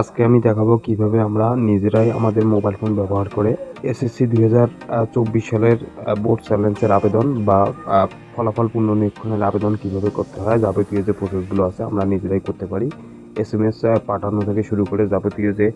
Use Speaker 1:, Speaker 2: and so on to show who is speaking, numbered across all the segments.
Speaker 1: আজকে আমি দেখাবো কীভাবে আমরা নিজেরাই আমাদের মোবাইল ফোন ব্যবহার করে এসএসসি দুই হাজার চব্বিশ সালের বোর্ড চ্যালেঞ্জের আবেদন বা ফলাফল পুনর্নিরীক্ষণের আবেদন কীভাবে করতে হয়, যাবতীয় যে প্রসেসগুলো আছে আমরা নিজেরাই করতে পারি। এস এম এস পাঠানো থেকে শুরু করে যাবতীয় যে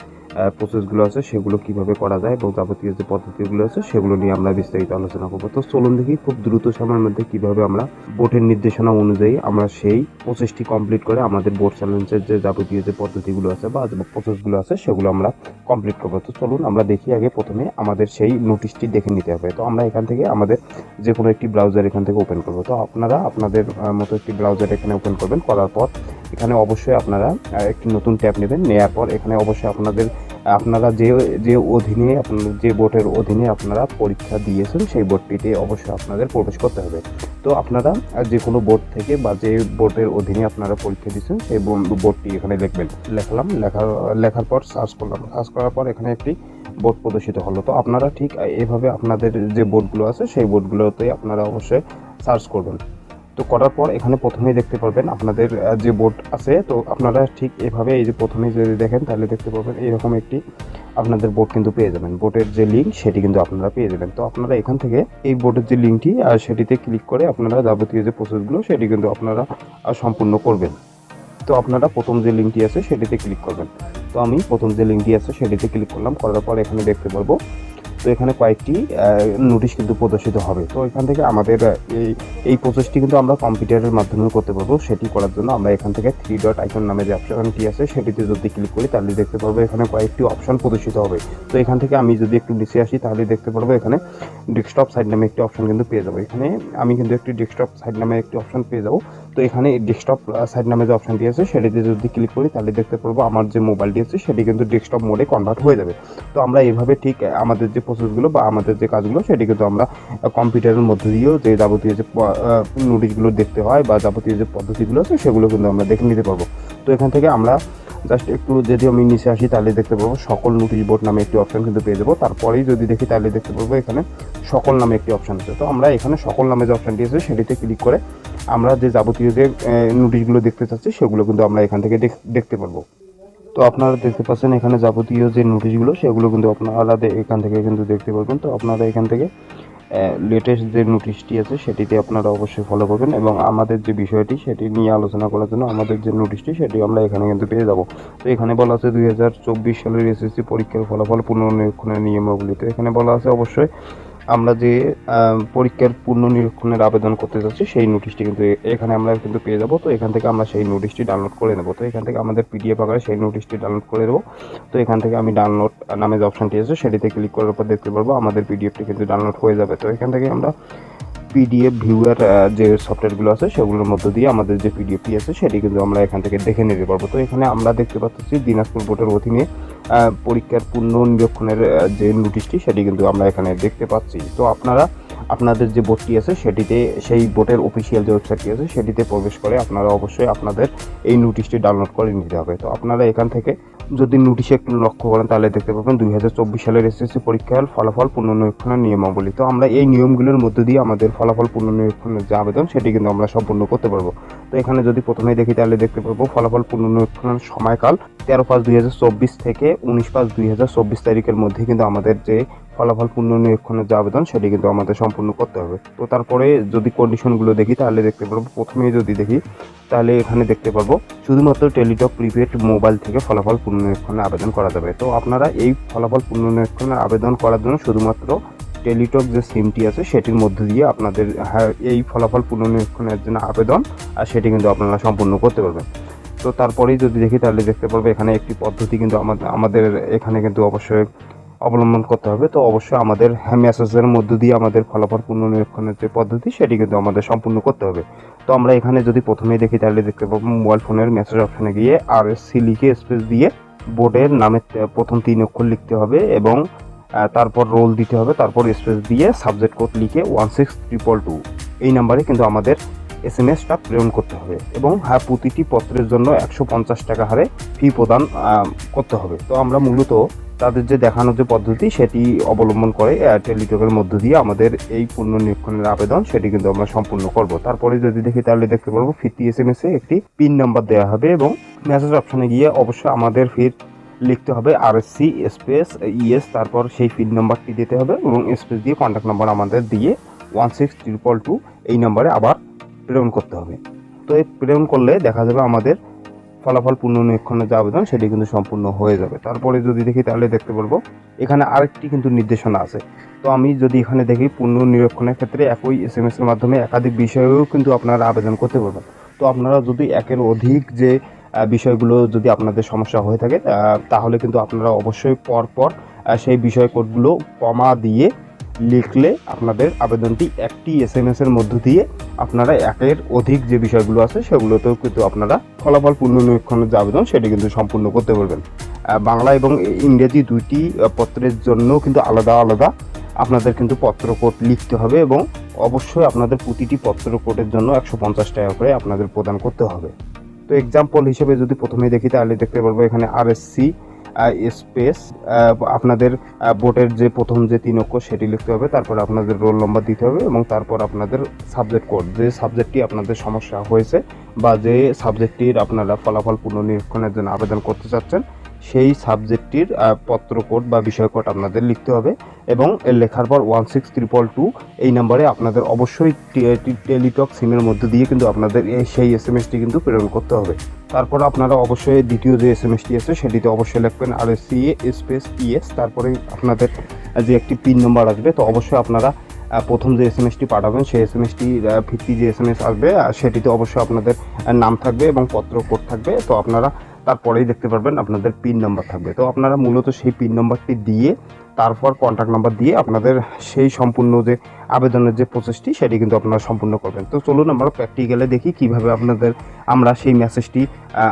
Speaker 1: প্রসেসগুলো আছে সেগুলো কীভাবে করা যায় এবং যাবতীয় যে পদ্ধতিগুলো আছে সেগুলো নিয়ে আমরা বিস্তারিত আলোচনা করব। তো চলুন দেখি খুব দ্রুত সময়ের মধ্যে কীভাবে আমরা বোর্ডের নির্দেশনা অনুযায়ী আমরা সেই প্রসেসটি কমপ্লিট করে আমাদের বোর্ড চ্যালেঞ্জের যে যাবতীয় যে পদ্ধতিগুলো আছে বা প্রসেসগুলো আছে সেগুলো আমরা কমপ্লিট করব। তো চলুন আমরা দেখি আগে প্রথমে আমাদের সেই নোটিশটি দেখে নিতে হবে। তো আমরা এখান থেকে আমাদের যে কোনো একটি ব্রাউজার এখান থেকে ওপেন করব। তো আপনারা আপনাদের মতো একটি ব্রাউজার এখানে ওপেন করবেন। করার পর এখানে অবশ্যই আপনারা একটি নতুন ট্যাব নেবেন নেওয়ার পর এখানে অবশ্যই আপনাদের, আপনারা যে যে অধীনে, আপনাদের যে বোর্ডের অধীনে আপনারা পরীক্ষা দিয়েছেন, সেই বোর্ডটিতে অবশ্যই আপনাদের প্রবেশ করতে হবে। তো আপনারা যে কোনো বোর্ড থেকে বা যে বোর্ডের অধীনে আপনারা পরীক্ষা দিয়েছেন, সেই বোর্ড- বোর্ডটি এখানে লিখবেন। লেখালাম লেখার লেখার পর সার্চ করলাম। সার্চ করার পর এখানে একটি বোর্ড প্রদর্শিত হলো। তো আপনারা ঠিক এভাবে আপনাদের যে বোর্ডগুলো আছে, সেই বোর্ডগুলোতে আপনারা অবশ্যই সার্চ করবেন। তো করার পর এখানে প্রথমেই দেখতে পারবেন আপনাদের যে বোর্ড আছে, তো আপনারা ঠিক এভাবে এই যে প্রথমেই যদি দেখেন, তাহলে দেখতে পাবেন এরকম একটি আপনাদের বোর্ড কিন্তু পেয়ে যাবেন। বোর্ডের যে লিঙ্ক সেটি কিন্তু আপনারা পেয়ে যাবেন। তো আপনারা এখান থেকে এই বোর্ডের যে লিঙ্কটি সেটিতে ক্লিক করে আপনারা যাবতীয় যে প্রসেসগুলো সেটি কিন্তু আপনারা সম্পূর্ণ করবেন। তো আপনারা প্রথম যে লিঙ্কটি আছে, সেটিতে ক্লিক করবেন। তো আমি প্রথম যে লিঙ্কটি আছে, সেটিতে ক্লিক করলাম। করার পর এখানে দেখতে পারব তো এখানে কয়েকটি নোটিশ কিন্তু প্রদর্শিত হবে। তো এখান থেকে আমাদের এই এই প্রসেসটি কিন্তু আমরা কম্পিউটারের মাধ্যমে করতে পারব। সেটি করার জন্য আমরা এখান থেকে থ্রি ডট আইকন নামে যে অপশনটি আছে, সেটিতে যদি ক্লিক করি, তাহলে দেখতে পারব এখানে কয়েকটি অপশন প্রদর্শিত হবে। তো এখান থেকে আমি যদি একটু নিচে আসি, তাহলে দেখতে পারব এখানে ডেস্কটপ সাইড নামে একটি অপশন কিন্তু পেয়ে যাব। এখানে আমি কিন্তু একটি ডেস্কটপ সাইড নামে একটি অপশন পেয়ে যাব। তো এখানে ডেস্কটপ সাইড নামে যে অপশনটি আছে, সেটিতে যদি ক্লিক করি, তাহলে দেখতে পারব আমার যে মোবাইলটি আছে, সেটি কিন্তু ডেস্কটপ মোডে কনভার্ট হয়ে যাবে। তো আমরা এইভাবে ঠিক আমাদের যে প্রসেসগুলো বা আমাদের যে কাজগুলো, সেটি কিন্তু আমরা কম্পিউটারের মধ্যে দিয়েও যে যাবতীয় যে নোটিশগুলো দেখতে হয় বা যাবতীয় যে পদ্ধতিগুলো আছে, সেগুলো কিন্তু আমরা দেখে নিতে পারব। তো এখান থেকে আমরা জাস্ট একটু যদি আমি নিচে আসি, তাহলে দেখতে পারব সকল নোটিশ বোর্ড নামে একটি অপশন কিন্তু পেয়ে যাব। তারপরেই যদি দেখি, তাহলে দেখতে পারব এখানে সকল নামে একটি অপশন আছে। তো আমরা এখানে সকল নামে যে অপশনটি আছে, সেটিতে ক্লিক করে আমরা যে যাবতীয় যে নোটিশগুলো দেখতে চাচ্ছি, সেগুলো কিন্তু আমরা এখান থেকে দেখ- দেখতে পারব। তো আপনারা দেখতে পাচ্ছেন এখানে যাবতীয় যে নোটিশগুলো সেগুলো কিন্তু আপনারা এখান থেকে কিন্তু দেখতে পারবেন। তো আপনারা এখান থেকে লেটেস্ট যে নোটিশটি আছে, সেটিতে আপনারা অবশ্যই ফলো করবেন এবং আমাদের যে বিষয়টি, সেটি নিয়ে আলোচনা করার জন্য আমাদের যে নোটিশটি সেটি আমরা এখানে কিন্তু পেয়ে যাব। তো এখানে বলা আছে দুই হাজার চব্বিশ সালের এসএসসি পরীক্ষার ফলাফল পুনর্নিরীক্ষণের নিয়মাবলী তো এখানে বলা আছে অবশ্যই আমরা যে পরীক্ষার পুনর্নিরীক্ষণের আবেদন করতে যাচ্ছি, সেই নোটিশটি কিন্তু এখানে আমরা কিন্তু পেয়ে যাব। তো এখান থেকে আমরা সেই নোটিশটি ডাউনলোড করে নেব। তো এখান থেকে আমাদের পিডিএফ আকারে সেই নোটিশটি ডাউনলোড করে দেবো তো এখান থেকে আমি ডাউনলোড নামে যে অপশনটি আছে, সেটিতে ক্লিক করার পর দেখতে পারব আমাদের পিডিএফটি কিন্তু ডাউনলোড হয়ে যাবে। তো এখান থেকে আমরা পিডিএফ ভিউয়ার যে সফটওয়্যারগুলো আছে, সেগুলোর মধ্য দিয়ে আমাদের যে পিডিএফটি আছে, সেটি কিন্তু আমরা এখান থেকে দেখে নিতে পারব। তো এখানে আমরা দেখতে পাচ্ছি দিনাজপুর বোর্ডের অধীনে পরীক্ষার পূর্ণ নিরীক্ষণের যে নোটিশটি সেটি কিন্তু আমরা এখানে দেখতে পাচ্ছি। তো আপনারা আপনাদের যে বোর্ডটি আছে সেটিতে, সেই বোর্ডের অফিসিয়াল যে ওয়েবসাইটটি আছে সেটিতে প্রবেশ করে আপনারা অবশ্যই আপনাদের এই নোটিশটি ডাউনলোড করে নিতে হবে। তো আপনারা এখান থেকে যদি নোটিশে একটু লক্ষ্য করেন তাহলে দেখতে পাবেন দুই হাজার চব্বিশ সালের এসএসসি পরীক্ষার ফলাফল পুনর্নিরীক্ষণের নিয়মাবলী তো আমরা এই নিয়মগুলোর মধ্যে দিয়ে আমাদের ফলাফল পুনর্নিরীক্ষণের যে আবেদন সেটি কিন্তু আমরা সম্পূর্ণ করতে পারব। তো এখানে যদি প্রথমেই দেখি তাহলে দেখতে পারব ফলাফল পুনর্নিরীক্ষণের সময়কাল তেরো পাঁচ দুই হাজার চব্বিশ থেকে উনিশ পাঁচ দুই হাজার চব্বিশ তারিখের মধ্যে কিন্তু আমাদের যে ফলাফল পুনর্নিরীক্ষণের যে আবেদন সেটি কিন্তু আমাদের সম্পূর্ণ করতে হবে। তো তারপরে যদি কন্ডিশনগুলো দেখি তাহলে দেখতে পারব। প্রথমেই যদি দেখি তাহলে এখানে দেখতে পারব শুধুমাত্র টেলিটক প্রিপেড মোবাইল থেকে ফলাফল পুনর্নিরীক্ষণের আবেদন করা যাবে। তো আপনারা এই ফলাফল পুনর্নিরীক্ষণের আবেদন করার জন্য শুধুমাত্র টেলিটক যে সিমটি আছে সেটির মধ্যে দিয়ে আপনাদের হ্যাঁ, এই ফলাফল পুনর্নিরীক্ষণের জন্য আবেদন আর সেটি কিন্তু আপনারা সম্পূর্ণ করতে পারবেন। তো তারপরেই যদি দেখি তাহলে দেখতে পারব এখানে একটি পদ্ধতি কিন্তু আমাদের আমাদের এখানে কিন্তু অবশ্যই অবলম্বন করতে হবে, তো অবশ্যই আমাদের মেসেজের মধ্য দিয়ে আমাদের ফলাফল পুনর্নিরীক্ষণের যে পদ্ধতি, সেটি কিন্তু আমাদের সম্পূর্ণ করতে হবে। তো আমরা এখানে যদি প্রথমেই দেখি, তাহলে দেখতে পাবো মোবাইল ফোনের মেসেজ অপশনে গিয়ে আর সি লিখে স্পেস দিয়ে বোর্ডের নামের প্রথম তিন অক্ষর লিখতে হবে এবং তারপর রোল দিতে হবে, তারপর স্পেস দিয়ে সাবজেক্ট কোড লিখে ওয়ান সিক্স ট্রিপল টু এই নাম্বারে কিন্তু আমাদের এস এম এসটা প্রেরণ করতে হবে এবং হ্যাঁ প্রতিটি পত্রের জন্য একশো পঞ্চাশ টাকা হারে ফি প্রদান করতে হবে। তো আমরা মূলত তাদের যে দেখানোর যে পদ্ধতি, সেটি অবলম্বন করে টেলিটকের মধ্য দিয়ে আমাদের এই পুনর্নিরীক্ষণের আবেদন, সেটি কিন্তু আমরা সম্পূর্ণ করব। তারপরে যদি দেখি, তাহলে দেখতে পারব ফিরতি এস এম এস এ একটি পিন নাম্বার দেওয়া হবে এবং মেসেজ অপশনে গিয়ে অবশ্যই আমাদের ফির লিখতে হবে আর সি স্পেস ইএস তারপর সেই পিন নাম্বারটি দিতে হবে এবং স্পেস দিয়ে কন্ট্যাক্ট নাম্বার আমাদের দিয়ে ওয়ান সিক্স ট্রিপল টু এই নাম্বারে আবার প্রেরণ করতে হবে। তো এই প্রেরণ করলে দেখা যাবে আমাদের ফলাফল পুনর্নিরীক্ষণের যে আবেদন, সেটি কিন্তু সম্পূর্ণ হয়ে যাবে। তারপরে যদি দেখি, তাহলে দেখতে পারব এখানে আরেকটি কিন্তু নির্দেশনা আছে। তো আমি যদি এখানে দেখি, পুনর্নিরীক্ষণের ক্ষেত্রে একই এস এম এসের মাধ্যমে একাধিক বিষয়েও কিন্তু আপনারা আবেদন করতে পারবেন। তো আপনারা যদি একের অধিক যে বিষয়গুলো যদি আপনাদের সমস্যা হয়ে থাকে তাহলে কিন্তু আপনারা অবশ্যই পর পর সেই বিষয় কোডগুলো কমা দিয়ে লিখলে আপনাদের আবেদনটি একটি এস এম এর মধ্য দিয়ে আপনারা একের অধিক যে বিষয়গুলো আছে সেগুলোতেও কিন্তু আপনারা ফলাফল পুনর্নিরীক্ষণের যে আবেদন, সেটি কিন্তু সম্পূর্ণ করতে পারবেন। বাংলা এবং ইংরেজি দুইটি পত্রের জন্য কিন্তু আলাদা আলাদা আপনাদের কিন্তু পত্র কোড লিখতে হবে এবং অবশ্যই আপনাদের প্রতিটি পত্র কোডের জন্য একশো পঞ্চাশ টাকা করে আপনাদের প্রদান করতে হবে। তো এক্সাম্পল হিসেবে যদি প্রথমে দেখি, তাহলে দেখতে পারব এখানে আর এস সি স্পেস আপনাদের বোর্ডের যে প্রথম যে তিন অক্ষর সেটি লিখতে হবে, তারপর আপনাদের রোল নম্বর দিতে হবে এবং তারপর আপনাদের সাবজেক্ট কোড যে সাবজেক্টটি আপনাদের সমস্যা হয়েছে বা যে সাবজেক্টটির আপনারা ফলাফল পুনর্নিরীক্ষণের জন্য আবেদন করতে চাচ্ছেন, সেই সাবজেক্টটির পত্র কোড বা বিষয় কোড আপনাদের লিখতে হবে এবং লেখার পর ওয়ান সিক্স ত্রিপল টু এই নাম্বারে আপনাদের অবশ্যই টেলিটক সিমের মধ্যে দিয়ে কিন্তু আপনাদের সেই এস এম এসটি কিন্তু প্রেরণ করতে হবে। তারপর আপনারা অবশ্যই দ্বিতীয় যে এস এম এসটি আছে, সেটিতে অবশ্যই লিখবেন আর S C A space ES তারপরে আপনাদের যে একটি পিন নম্বর আসবে, তো অবশ্যই আপনারা প্রথম যে এস এম এসটি পাঠাবেন, সেই এস এম এসটি ভিত্তি যে এস এম এস আসবে সেটিতে অবশ্যই আপনাদের নাম থাকবে এবং পত্র কোড থাকবে, তো আপনারা তারপরেই দেখতে পারবেন আপনাদের পিন নম্বর থাকবে। তো আপনারা মূলত সেই পিন নম্বরটি দিয়ে তারপর কন্ট্যাক্ট নাম্বার দিয়ে আপনাদের সেই সম্পূর্ণ যে আবেদনের যে প্রসেসটি সেটি কিন্তু আপনারা সম্পূর্ণ করবেন। তো চলুন আমরা প্র্যাকটিক্যালে দেখি কীভাবে আপনাদের আমরা সেই মেসেজটি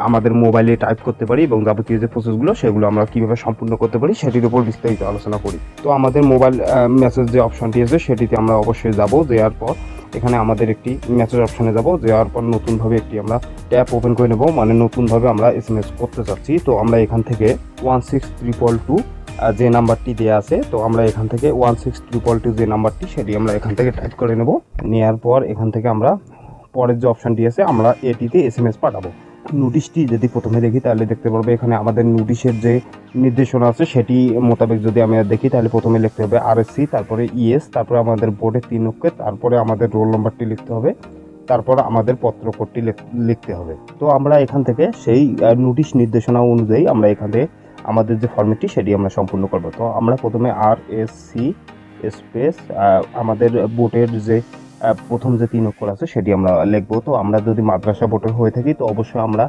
Speaker 1: আমাদের মোবাইলে টাইপ করতে পারি এবং যাবতীয় যে প্রসেসগুলো সেগুলো আমরা কীভাবে সম্পূর্ণ করতে পারি, সেটির উপর বিস্তারিত আলোচনা করি। তো আমাদের মোবাইল মেসেজ যে অপশনটি আছে, সেটিতে আমরা অবশ্যই যাব, দেওয়ার পর এখানে আমাদের একটি মেসেজ অপশানে যাব যাওয়ার পর নতুনভাবে একটি আমরা ট্যাপ ওপেন করে নেব মানে নতুনভাবে আমরা এস এস করতে চাচ্ছি। তো আমরা এখান থেকে ওয়ান সিক্স ট্রিপল টু যে নাম্বারটি দেওয়া আছে, তো আমরা এখান থেকে ওয়ান সিক্স ট্রিপল টু যে নাম্বারটি, সেটি আমরা এখান থেকে টাইপ করে নেব। নেওয়ার পর এখান থেকে আমরা পরের যে অপশানটি আছে, আমরা এটিতে এস এম এস পাঠাবো। নোটিশটি যদি প্রথমে দেখি, তাহলে দেখতে পারব এখানে আমাদের নোটিশের যে নির্দেশনা আছে, সেটি মোতাবেক যদি আমরা দেখি, তাহলে প্রথমে লিখতে হবে আর আরএসসি তারপরে ইএস তারপরে আমাদের বোর্ডের তিন অক্ষর, তারপরে আমাদের রোল নম্বরটি লিখতে হবে, তারপর আমাদের পত্র কোডটি লিখ- লিখতে হবে। তো আমরা এখান থেকে সেই নোটিশ নির্দেশনা অনুযায়ী আমরা এখান আমাদের যে ফর্মেটটি সেটি আমরা সম্পূর্ণ করব। তো আমরা প্রথমে আর এস সি স্পেস আমাদের বোর্ডের যে প্রথম যে তিন অক্ষর আছে, সেটি আমরা লিখব। তো আমরা যদি মাদ্রাসা বোর্ডের হয়ে থাকি, তো অবশ্যই আমরা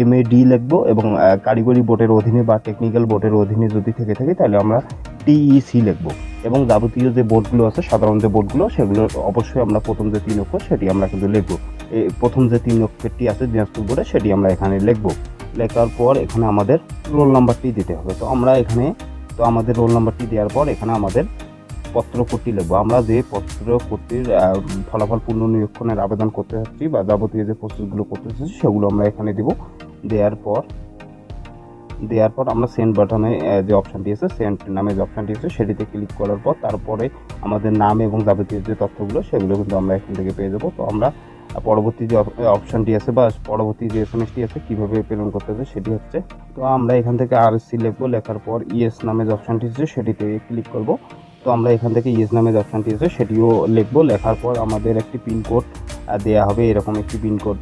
Speaker 1: এম এ ডি লিখব এবং কারিগরি বোর্ডের অধীনে বা টেকনিক্যাল বোর্ডের অধীনে যদি থেকে থাকি, তাহলে আমরা টিইসি লিখব। এবং যাবতীয় যে বোর্ডগুলো আছে, সাধারণ যে বোর্ডগুলো সেগুলো অবশ্যই আমরা প্রথম যে তিন অক্ষর, সেটি আমরা কিন্তু লিখব। প্রথম যে তিন অক্ষরটি আছে দিনাজপুর বোর্ডে সেটি আমরা এখানে লিখব। লেখার পর এখানে আমাদের রোল নাম্বারটি দিতে হবে। তো আমরা এখানে তো আমাদের রোল নাম্বারটি দেওয়ার পর এখানে আমাদের পত্র কোডটি লিখব। আমরা যে পত্র কোডটির আহ, ফলাফল পুনর্নিরীক্ষণের আবেদন করতে চাচ্ছি বা যাবতীয় যে প্রসেসগুলো করতে চাচ্ছি সেগুলো আমরা এখানে দিব। দেওয়ার পর দেওয়ার পর আমরা সেন্ড বাটনে যে অপশানটি আছে সেন্ড নামে যে অপশানটি আছে সেটিতে ক্লিক করার পর তারপরে আমাদের নাম এবং যাবতীয় যে তথ্যগুলো সেগুলো কিন্তু আমরা এখান থেকে পেয়ে যাব। তো আমরা পরবর্তী যে অপশানটি আছে বা পরবর্তী যে এস এম এসটি আছে, কীভাবে প্রেরণ করতে হবে সেটি হচ্ছে, তো আমরা এখান থেকে আর সি লিখব, লেখার পর ইএস নামে যে অপশানটি আছে সেটিতে ক্লিক করব। তো আমরা এখান থেকে ইএস নামে যে অপশানটি আছে সেটিও লিখব, লেখার পর আমাদের একটি পিনকোড দেওয়া হবে, এরকম একটি পিনকোড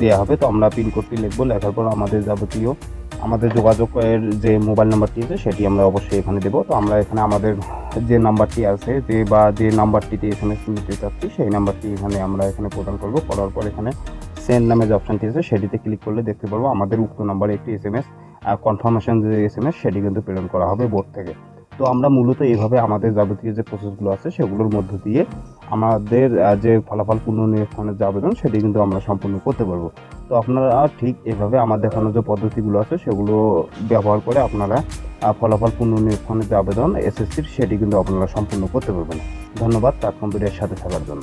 Speaker 1: দেওয়া হবে। তো আমরা পিনকোডটি লিখব, লেখার পর আমাদের যাবতীয় আমাদের যোগাযোগের যে মোবাইল নাম্বারটি আছে, সেটি আমরা অবশ্যই এখানে দেবো। তো আমরা এখানে আমাদের যে নাম্বারটি আছে, যে বা যে নাম্বারটিতে এস নিতে চাচ্ছি, সেই নাম্বারটি এখানে আমরা এখানে প্রদান করব। করার পর এখানে সেন্ড নামে যে অপশানটি আছে, সেটিতে ক্লিক করলে দেখতে পারব আমাদের উক্ত নাম্বারে একটি এস এম এস কনফার্মেশন যে এস এম এস সেটি কিন্তু প্রেরণ করা হবে বোর্ড থেকে। তো আমরা মূলত এইভাবে আমাদের যাবতীয় যে প্রসেসগুলো আছে সেগুলোর মধ্য দিয়ে আমাদের যে ফলাফল পুনর্নিরীক্ষণের যে আবেদন সেটি কিন্তু আমরা সম্পূর্ণ করতে পারব। তো আপনারা ঠিক এভাবে আমার দেখানো যে পদ্ধতিগুলো আছে সেগুলো ব্যবহার করে আপনারা ফলাফল পুনর্নিরীক্ষণের যে আবেদন এসএসসির সেটি কিন্তু আপনারা সম্পূর্ণ করতে পারবেন। ধন্যবাদ তার কম্পিউটারের সাথে থাকার জন্য।